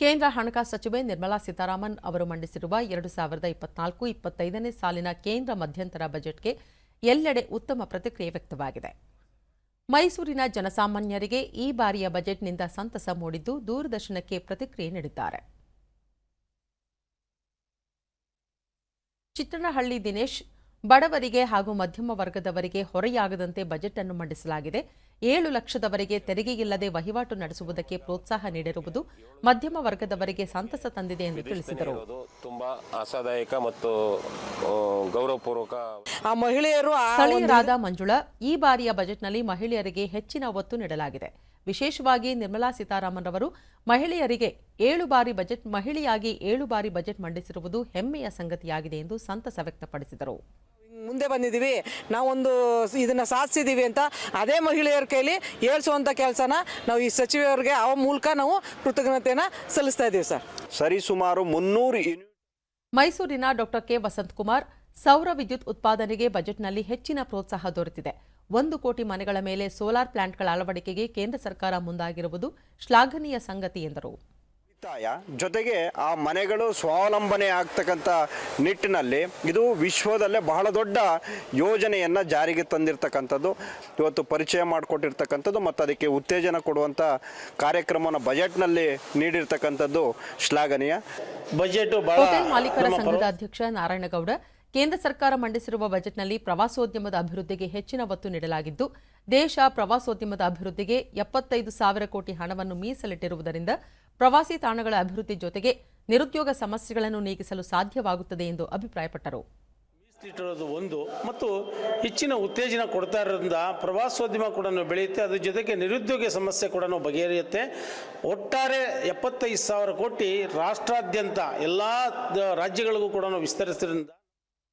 ಕೇಂದ್ರ ಹಣಕಾಸು ಸಚಿವೆ ನಿರ್ಮಲಾ ಸೀತಾರಾಮನ್ ಅವರು ಮಂಡಿಸಿರುವ ಎರಡು ಸಾವಿರದ ಇಪ್ಪತ್ನಾಲ್ಕು ಇಪ್ಪತ್ತೈದನೇ ಸಾಲಿನ ಕೇಂದ್ರ ಮಧ್ಯಂತರ ಬಜೆಟ್ಗೆ ಎಲ್ಲೆಡೆ ಉತ್ತಮ ಪ್ರತಿಕ್ರಿಯೆ ವ್ಯಕ್ತವಾಗಿದೆ. ಮೈಸೂರಿನ ಜನಸಾಮಾನ್ಯರಿಗೆ ಈ ಬಾರಿಯ ಬಜೆಟ್ನಿಂದ ಸಂತಸ ಮೂಡಿದ್ದು ದೂರದರ್ಶನಕ್ಕೆ ಪ್ರತಿಕ್ರಿಯೆ ನೀಡಿದ್ದಾರೆ. ಚಿತ್ರಣಹಳ್ಳಿ ದಿನೇಶ್ ಬಡವರಿಗೆ ಹಾಗೂ ಮಧ್ಯಮ ವರ್ಗದವರಿಗೆ ಹೊರೆಯಾಗದಂತೆ ಬಜೆಟ್ ಅನ್ನು ಮಂಡಿಸಲಾಗಿದೆ. ಏಳು ಲಕ್ಷದವರೆಗೆ ತೆರಿಗೆಯಿಲ್ಲದೆ ವಹಿವಾಟು ನಡೆಸುವುದಕ್ಕೆ ಪ್ರೋತ್ಸಾಹ ನೀಡಿರುವುದು ಮಧ್ಯಮ ವರ್ಗದವರಿಗೆ ಸಂತಸ ತಂದಿದೆ ಎಂದು ತಿಳಿಸಿದರು. ತುಂಬಾ ಆಶಾದಾಯಕ ಮತ್ತು ಗೌರವಪೂರ್ವಕ ಆ ಮಹಿಳೆಯರು ಆ ಸ್ಥಳೀಯರಾದ ಮಂಜುಳಾ ಈ ಬಾರಿಯ ಬಜೆಟ್ನಲ್ಲಿ ಮಹಿಳೆಯರಿಗೆ ಹೆಚ್ಚಿನ ಒತ್ತು ನೀಡಲಾಗಿದೆ. ವಿಶೇಷವಾಗಿ ನಿರ್ಮಲಾ ಸೀತಾರಾಮನ್ ಅವರು ಮಹಿಳೆಯರಿಗೆ ಏಳು ಬಾರಿ ಬಜೆಟ್ ಮಹಿಳೆಯಾಗಿ ಏಳು ಬಾರಿ ಬಜೆಟ್ ಮಂಡಿಸಿರುವುದು ಹೆಮ್ಮೆಯ ಸಂಗತಿಯಾಗಿದೆ ಎಂದು ಸಂತಸ ವ್ಯಕ್ತಪಡಿಸಿದರು. ಮುಂದೆ ಬಂದಿದ್ದೀವಿ. ನಾವೊಂದು ಇದನ್ನ ಸಾಧಿಸಿದ್ದೀವಿ ಅಂತ ಅದೇ ಮಹಿಳೆಯರ ಕೈಲಿ ಹೇಳ್ಸುವಂಥ ಕೆಲಸನ ನಾವು ಈ ಸಚಿವರಿಗೆ ಆ ಮೂಲಕ ನಾವು ಕೃತಜ್ಞತೆಯನ್ನು ಸಲ್ಲಿಸ್ತಾ ಇದ್ದೀವಿ ಸರ್. ಸರಿ ಸುಮಾರು ಮುನ್ನೂರು ಯೂನಿಟ್ ಮೈಸೂರಿನ ಡಾಕ್ಟರ್ ಕೆ ವಸಂತ್ ಕುಮಾರ್ ಸೌರ ವಿದ್ಯುತ್ ಉತ್ಪಾದನೆಗೆ ಬಜೆಟ್ನಲ್ಲಿ ಹೆಚ್ಚಿನ ಪ್ರೋತ್ಸಾಹ ದೊರೆತಿದೆ. ಒಂದು ಕೋಟಿ ಮನೆಗಳ ಮೇಲೆ ಸೋಲಾರ್ ಪ್ಲಾಂಟ್ಗಳ ಅಳವಡಿಕೆಗೆ ಕೇಂದ್ರ ಸರ್ಕಾರ ಮುಂದಾಗಿರುವುದು ಶ್ಲಾಘನೀಯ ಸಂಗತಿ ಎಂದರು. ಜೊತೆಗೆ ಆ ಮನೆಗಳು ಸ್ವಾವಲಂಬನೆ ಆಗ್ತಕ್ಕಂಥ ನಿಟ್ಟಿನಲ್ಲಿ ಇದು ವಿಶ್ವದಲ್ಲೇ ಬಹಳ ದೊಡ್ಡ ಯೋಜನೆಯನ್ನು ಜಾರಿಗೆ ತಂದಿರತಕ್ಕಂಥದ್ದು. ಇವತ್ತು ಪರಿಚಯ ಮಾಡಿಕೊಟ್ಟಿರ್ತಕ್ಕಂಥದ್ದು ಮತ್ತು ಅದಕ್ಕೆ ಉತ್ತೇಜನ ಕೊಡುವಂಥ ಕಾರ್ಯಕ್ರಮನ ಬಜೆಟ್ನಲ್ಲಿ ನೀಡಿರ್ತಕ್ಕಂಥದ್ದು ಶ್ಲಾಘನೀಯ. ಬಜೆಟ್ ಬಹಳ ಮಾಲೀಕರ ಸಂಘದ ಅಧ್ಯಕ್ಷ ನಾರಾಯಣಗೌಡ ಕೇಂದ್ರ ಸರ್ಕಾರ ಮಂಡಿಸಿರುವ ಬಜೆಟ್ನಲ್ಲಿ ಪ್ರವಾಸೋದ್ಯಮದ ಅಭಿವೃದ್ಧಿಗೆ ಹೆಚ್ಚಿನ ಒತ್ತು ನೀಡಲಾಗಿದ್ದು, ದೇಶ ಪ್ರವಾಸೋದ್ಯಮದ ಅಭಿವೃದ್ಧಿಗೆ ಎಪ್ಪತ್ತೈದು ಸಾವಿರ ಕೋಟಿ ಹಣವನ್ನು ಮೀಸಲಿಟ್ಟಿರುವುದರಿಂದ ಪ್ರವಾಸಿ ತಾಣಗಳ ಅಭಿವೃದ್ಧಿ ಜೊತೆಗೆ ನಿರುದ್ಯೋಗ ಸಮಸ್ಯೆಗಳನ್ನು ನೀಗಿಸಲು ಸಾಧ್ಯವಾಗುತ್ತದೆ ಎಂದು ಅಭಿಪ್ರಾಯಪಟ್ಟರು. ಇಟ್ಟಿರೋದು ಒಂದು. ಮತ್ತು ಹೆಚ್ಚಿನ ಉತ್ತೇಜನ ಕೊಡ್ತಾ ಇರೋದ್ರಿಂದ ಪ್ರವಾಸೋದ್ಯಮ ಕೂಡ ಬೆಳೆಯುತ್ತೆ. ಅದ್ರ ಜೊತೆಗೆ ನಿರುದ್ಯೋಗ ಸಮಸ್ಯೆ ಕೂಡ ಬಗೆಹರಿಯುತ್ತೆ. ಒಟ್ಟಾರೆ ಎಪ್ಪತ್ತೈದು ಸಾವಿರ ಕೋಟಿ ರಾಷ್ಟ್ರಾದ್ಯಂತ ಎಲ್ಲ ರಾಜ್ಯಗಳಿಗೂ ಕೂಡ ವಿಸ್ತರಿಸಿದ್ರಿಂದ